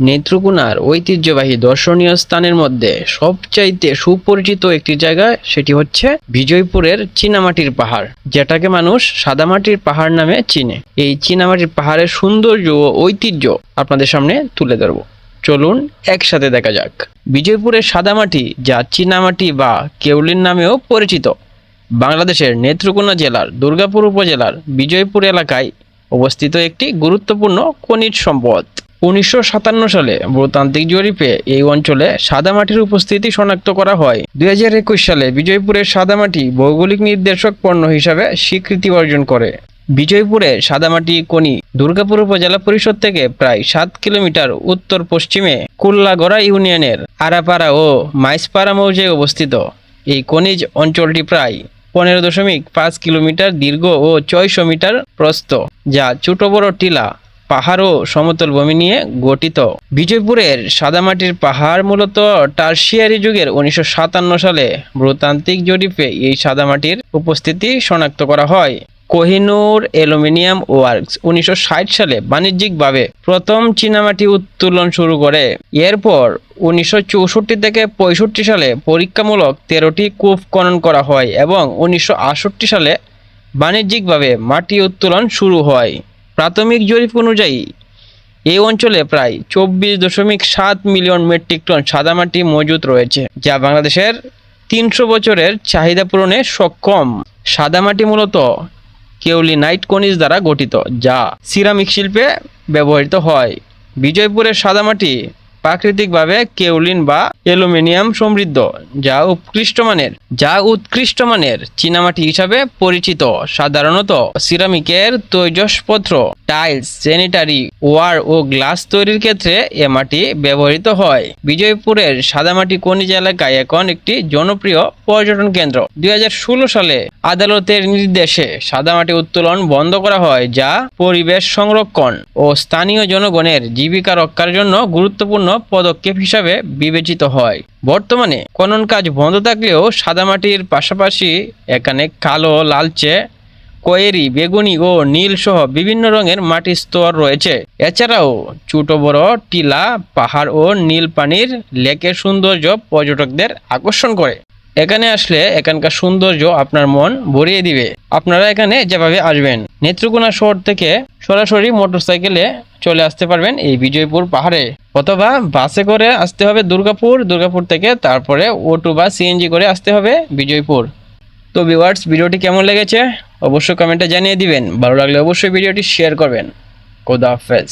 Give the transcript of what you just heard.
নেত্রকোনার ঐতিহ্যবাহী দর্শনীয় স্থানের মধ্যে সবচাইতে সুপরিচিত একটি জায়গা সেটি হচ্ছে বিজয়পুরের চীনামাটির পাহাড়, যেটাকে মানুষ সাদামাটির পাহাড় নামে চিনে। এই চীনামাটির পাহাড়ের সৌন্দর্য ও ঐতিহ্য আপনাদের সামনে তুলে ধরব। চলুন একসাথে দেখা যাক। বিজয়পুরের সাদামাটি, যা চীনামাটি বা কেউলির নামেও পরিচিত, বাংলাদেশের নেত্রকোনা জেলার দুর্গাপুর উপজেলার বিজয়পুর এলাকায় অবস্থিত একটি গুরুত্বপূর্ণ খনিজ সম্পদ। উনিশশো সাতান্ন সালে ভূতান্ত্রিক জরিপে এই অঞ্চলে সাদামাটির উপস্থিতি শনাক্ত করা হয়। দুই হাজার একুশ সালে বিজয়পুরের সাদামাটি ভৌগোলিক নির্দেশক পণ্য হিসাবে স্বীকৃতি অর্জন করে। বিজয়পুরে সাদামাটি খনি দুর্গাপুর উপজেলা পরিষদ থেকে প্রায় সাত কিলোমিটার উত্তর পশ্চিমে কুল্লাগড়া ইউনিয়নের আরাপাড়া ও মাইসপাড়া মৌজায় অবস্থিত। এই খনিজ অঞ্চলটি প্রায় পনেরো দশমিক পাঁচ কিলোমিটার দীর্ঘ ও ছয়শো মিটার প্রস্থ, যা ছোট বড় টিলা পাহাড় ও সমতল ভূমি নিয়ে গঠিত। বিজয়পুরের সাদামাটির পাহাড় মূলত টার্সিয়ারি যুগের উনিশশো সাতান্ন সালে ভূতান্ত্রিক জরিপে এই সাদামাটির উপস্থিতি শনাক্ত করা হয়। কোহিনুর অ্যালুমিনিয়াম ওয়ার্কস উনিশশো ষাট সালে বাণিজ্যিকভাবে প্রথম চীনামাটি উত্তোলন শুরু করে। এরপর উনিশশো চৌষট্টি থেকে পঁয়ষট্টি সালে পরীক্ষামূলক তেরোটি কূপ খনন করা হয় এবং উনিশশো আটষট্টি সালে বাণিজ্যিকভাবে মাটি উত্তোলন শুরু হয়। প্রাথমিক জরিপ অনুযায়ী এই অঞ্চলে প্রায় চব্বিশ দশমিক সাত মিলিয়ন মেট্রিক টন সাদামাটি মজুত রয়েছে, যা বাংলাদেশের তিনশো বছরের চাহিদা পূরণে সক্ষম। সাদামাটি মূলত কেউলিনাইট খনিজ দ্বারা গঠিত, যা সিরামিক শিল্পে ব্যবহৃত হয়। বিজয়পুরের সাদামাটি প্রাকৃতিকভাবে কেউলিন বা অ্যালুমিনিয়াম সমৃদ্ধ, যা উৎকৃষ্ট মানের, যা উৎকৃষ্ট মানের চীনামাটি হিসাবে পরিচিত। সাধারণত সিরামিকের তৈজসপত্র, টাইলস, স্যানিটারি, ওয়ার ও গ্লাস তৈরির ক্ষেত্রে এ মাটি ব্যবহৃত হয়। বিজয়পুরের সাদামাটি খনিজ এলাকায় এখন একটি জনপ্রিয় পর্যটন কেন্দ্র। দুই হাজার ষোলো সালে আদালতের নির্দেশে সাদামাটি উত্তোলন বন্ধ করা হয়, যা পরিবেশ সংরক্ষণ ও স্থানীয় জনগণের জীবিকা রক্ষার জন্য গুরুত্বপূর্ণ পদক্ষেপ হিসাবে বিবেচিত হয়। বর্তমানে খনন কাজ বন্ধ থাকলেও সাদামাটির পাশাপাশি এখানে কালো, লালচে, কয়েরি, বেগুনি ও নীল সহ বিভিন্ন রঙের মাটির স্তর রয়েছে। এছাড়াও ছোট, বড় টিলা, পাহাড় ও নীল পানির লেকের সৌন্দর্য পর্যটকদের আকর্ষণ করে। এখানে আসলে এখানকার সৌন্দর্য আপনার মন ভরিয়ে দিবে। আপনারা এখানে যেভাবে আসবেন, নেত্রকোনা শহর থেকে সরাসরি মোটরসাইকেলে চলে আসতে পারবেন এই বিজয়পুর পাহাড়ে। অথবা বাসে করে আসতে হবে দুর্গাপুর দুর্গাপুর থেকে তারপরে ওটু বা সিএনজি করে আসতে হবে বিজয়পুর। তো ভিউয়ার্স ভিডিওটি কেমন লেগেছে? অবশ্যই কমেন্টে জানিয়ে দিবেন। ভালো লাগলে অবশ্যই ভিডিওটি শেয়ার করবেন। খোদা হাফেজ।